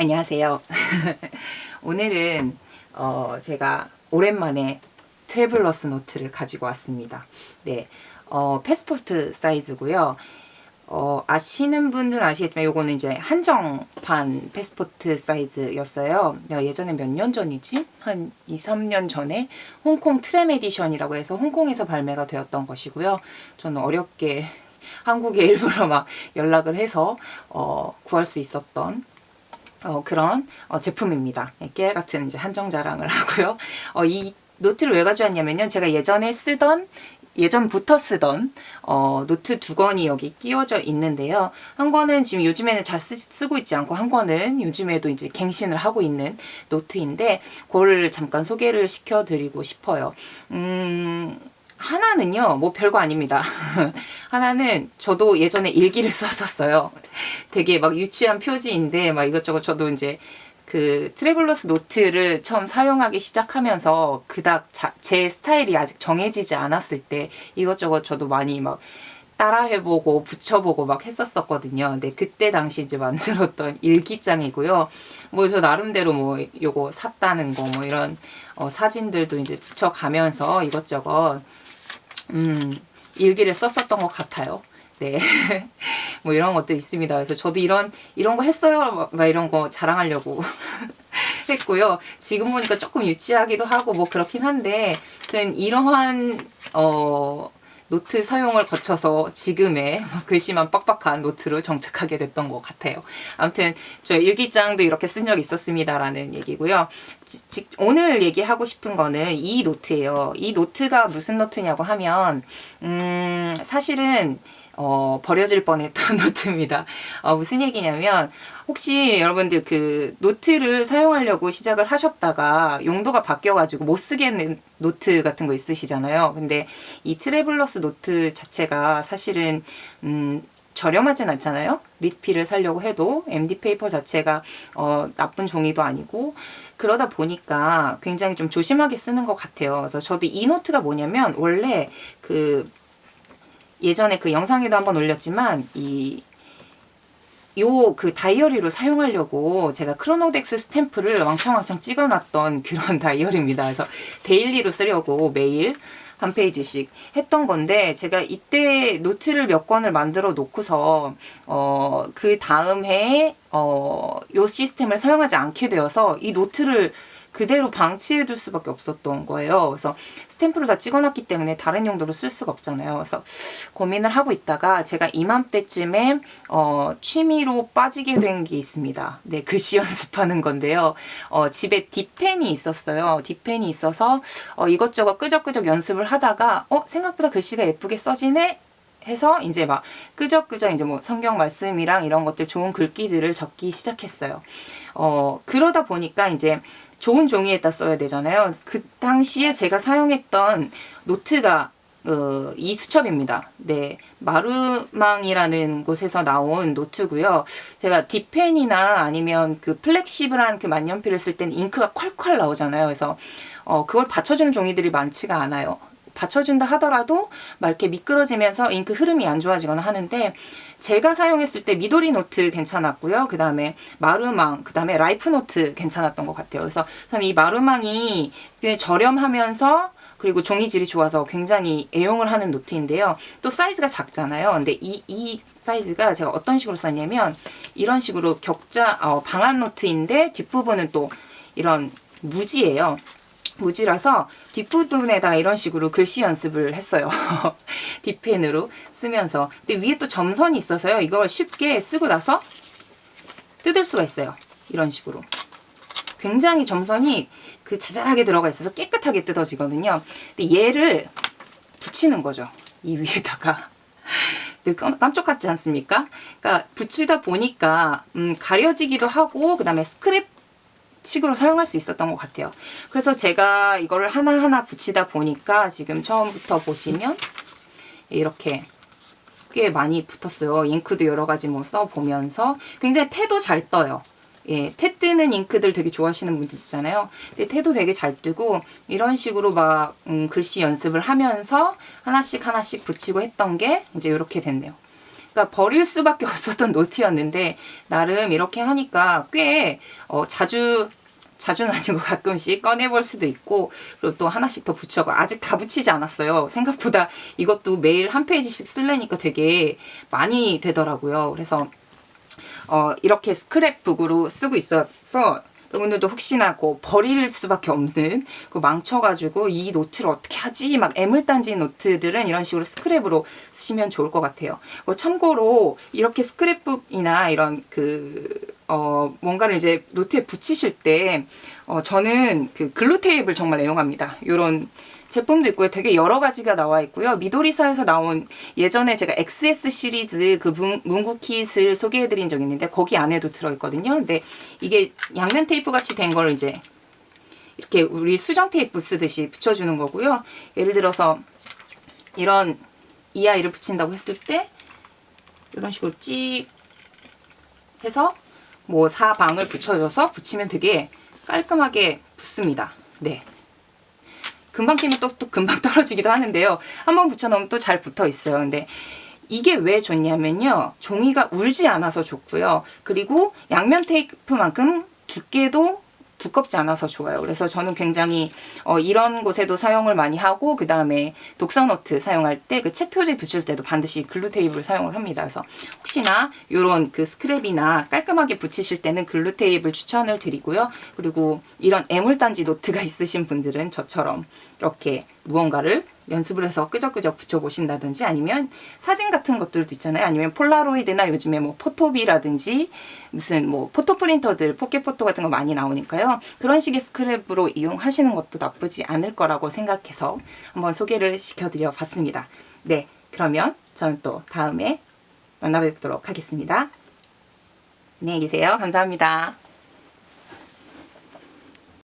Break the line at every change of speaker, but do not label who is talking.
안녕하세요. 오늘은 어, 제가 오랜만에 트래블러스 노트를 가지고 왔습니다. 네, 어, 패스포트 사이즈고요. 어, 아시는 분들은 아시겠지만 요거는 이제 한정판 패스포트 사이즈였어요. 야, 예전에 몇 년 전이지? 한 2, 3년 전에 홍콩 트램 에디션이라고 해서 홍콩에서 발매가 되었던 것이고요. 저는 어렵게 한국에 일부러 막 연락을 해서 어, 구할 수 있었던 어, 그런 어, 제품입니다. 네, 깨알 같은 이제 한정 자랑을 하고요. 어, 이 노트를 왜 가져왔냐면요. 제가 예전에 쓰던 예전부터 쓰던 어, 노트 두 권이 여기 끼워져 있는데요. 한 권은 지금 요즘에는 잘 쓰, 고 있지 않고 한 권은 요즘에도 이제 갱신을 하고 있는 노트인데 그거를 잠깐 소개를 시켜드리고 싶어요. 음, 하나는요, 뭐 별거 아닙니다. 하나는 저도 예전에 일기를 썼었어요. 되게 막 유치한 표지인데 막 이것저것 저도 이제 그 트래블러스 노트를 처음 사용하기 시작하면서 그닥 자, 제 스타일이 아직 정해지지 않았을 때 이것저것 저도 많이 막 따라해보고 붙여보고 막 했었었거든요. 근데 그때 당시 이제 만들었던 일기장이고요. 뭐 저 나름대로 뭐 요거 샀다는 거 뭐 이런 어, 사진들도 이제 붙여가면서 이것저것 음 일기를 썼었던 것 같아요. 네. 뭐 이런 것도 있습니다. 그래서 저도 이런, 이런 거 했어요. 막 이런 거 자랑하려고 했고요. 지금 보니까 조금 유치하기도 하고 뭐 그렇긴 한데, 이러한, 어, 노트 사용을 거쳐서 지금의 글씨만 빡빡한 노트로 정착하게 됐던 것 같아요. 아무튼 저 일기장도 이렇게 쓴적 있었습니다라는 얘기고요. 지, 지, 오늘 얘기하고 싶은 거는 이 노트예요. 이 노트가 무슨 노트냐고 하면 음, 사실은 어, 버려질 뻔했던 노트입니다. 어, 무슨 얘기냐면 혹시 여러분들 그 노트를 사용하려고 시작을 하셨다가 용도가 바뀌어가지고 못 쓰겠는 노트 같은 거 있으시잖아요. 근데 이 트래블러스 노트 자체가 사실은 음, 저렴하진 않잖아요. 리필을 사려고 해도 MD 페이퍼 자체가 어, 나쁜 종이도 아니고 그러다 보니까 굉장히 좀 조심하게 쓰는 것 같아요. 그래서 저도 이 노트가 뭐냐면 원래 그 예전에 그 영상에도 한번 올렸지만 이 요 그 다이어리로 사용하려고 제가 크로노덱스 스탬프를 왕창왕창 찍어놨던 그런 다이어리입니다. 그래서 데일리로 쓰려고 매일 한 페이지씩 했던 건데 제가 이때 노트를 몇 권을 만들어 놓고서 어 그 다음 해에 어 요 시스템을 사용하지 않게 되어서 이 노트를 그대로 방치해 둘 수밖에 없었던 거예요. 그래서 스탬프를 다 찍어놨기 때문에 다른 용도로 쓸 수가 없잖아요. 그래서 고민을 하고 있다가 제가 이맘때쯤에 어, 취미로 빠지게 된 게 있습니다. 네, 글씨 연습하는 건데요. 어, 집에 뒷펜이 있었어요. 뒷펜이 있어서 어, 이것저것 끄적끄적 연습을 하다가 어, 생각보다 글씨가 예쁘게 써지네 해서 이제 막 끄적끄적 이제 뭐 성경 말씀이랑 이런 것들 좋은 글귀들을 적기 시작했어요. 어, 그러다 보니까 이제 좋은 종이에다 써야 되잖아요. 그 당시에 제가 사용했던 노트가 어, 이 수첩입니다. 네. 마루망이라는 곳에서 나온 노트고요. 제가 딥펜이나 아니면 그 플렉시블한 그 만년필을 쓸 때는 잉크가 콸콸 나오잖아요. 그래서 어, 그걸 받쳐주는 종이들이 많지가 않아요. 받쳐준다 하더라도 막 이렇게 미끄러지면서 잉크 흐름이 안 좋아지거나 하는데 제가 사용했을 때 미도리 노트 괜찮았고요. 그 다음에 마루망, 그 다음에 라이프 노트 괜찮았던 것 같아요. 그래서 저는 이 마루망이 저렴하면서 그리고 종이질이 좋아서 굉장히 애용을 하는 노트인데요. 또 사이즈가 작잖아요. 근데 이, 이 사이즈가 제가 어떤 식으로 썼냐면 이런 식으로 격자, 어, 방한 노트인데 뒷부분은 또 이런 무지예요. 무지라서 뒷부분에다 이런 식으로 글씨 연습을 했어요. 뒷펜으로 쓰면서. 근데 위에 또 점선이 있어서요. 이걸 쉽게 쓰고 나서 뜯을 수가 있어요. 이런 식으로. 굉장히 점선이 그 자잘하게 들어가 있어서 깨끗하게 뜯어지거든요. 근데 얘를 붙이는 거죠. 이 위에다가. 깜짝 같지 않습니까? 그러니까 붙이다 보니까 음, 가려지기도 하고 그다음에 스크랩 식으로 사용할 수 있었던 것 같아요. 그래서 제가 이거를 하나하나 붙이다 보니까 지금 처음부터 보시면 이렇게 꽤 많이 붙었어요. 잉크도 여러 가지 뭐 써보면서 굉장히 태도 잘 떠요. 예, 태 뜨는 잉크들 되게 좋아하시는 분들 있잖아요. 근데 태도 되게 잘 뜨고 이런 식으로 막 음, 글씨 연습을 하면서 하나씩 하나씩 붙이고 했던 게 이제 이렇게 됐네요. 그러니까 버릴 수밖에 없었던 노트였는데 나름 이렇게 하니까 꽤 어, 자주 자주는 아니고 가끔씩 꺼내볼 수도 있고 그리고 또 하나씩 더 붙여가 아직 다 붙이지 않았어요. 생각보다 이것도 매일 한 페이지씩 쓸래니까 되게 많이 되더라고요. 그래서 어, 이렇게 스크랩북으로 쓰고 있어서 여러분들도 혹시나 그 버릴 수밖에 없는 그 망쳐가지고 이 노트를 어떻게 하지 막 애물단지 노트들은 이런 식으로 스크랩으로 쓰시면 좋을 것 같아요. 어, 참고로 이렇게 스크랩북이나 이런 그 어, 뭔가를 이제 노트에 붙이실 때 어, 저는 그 글루 테이프를 정말 애용합니다. 요런 제품도 있고요. 되게 여러 가지가 나와 있고요. 미도리사에서 나온 예전에 제가 XS 시리즈 그 문, 문구킷을 소개해드린 적이 있는데 거기 안에도 들어있거든요. 근데 이게 양면 테이프 같이 된 걸 이제 이렇게 우리 수정 테이프 쓰듯이 붙여주는 거고요. 예를 들어서 이런 이 아이를 붙인다고 했을 때 이런 식으로 찍 해서 뭐 사방을 붙여줘서 붙이면 되게 깔끔하게 붙습니다. 네. 금방 끼면 또, 또 금방 떨어지기도 하는데요. 한번 붙여놓으면 또 잘 붙어 있어요. 근데 이게 왜 좋냐면요. 종이가 울지 않아서 좋고요. 그리고 양면 테이프만큼 두께도 두껍지 않아서 좋아요. 그래서 저는 굉장히 어, 이런 곳에도 사용을 많이 하고 그 다음에 독서 노트 사용할 때그책 표지 붙일 때도 반드시 글루 테이프를 사용을 합니다. 그래서 혹시나 이런 그 스크랩이나 깔끔하게 붙이실 때는 글루 테이프를 추천을 드리고요. 그리고 이런 애물단지 노트가 있으신 분들은 저처럼 이렇게 무언가를 연습을 해서 끄적끄적 붙여보신다든지 아니면 사진 같은 것들도 있잖아요. 아니면 폴라로이드나 요즘에 뭐 포토비라든지 무슨 뭐 포토 프린터들 포켓포토 같은 거 많이 나오니까요. 그런 식의 스크랩으로 이용하시는 것도 나쁘지 않을 거라고 생각해서 한번 소개를 시켜드려 봤습니다. 네. 그러면 저는 또 다음에 만나뵙도록 하겠습니다. 안녕히 계세요. 감사합니다.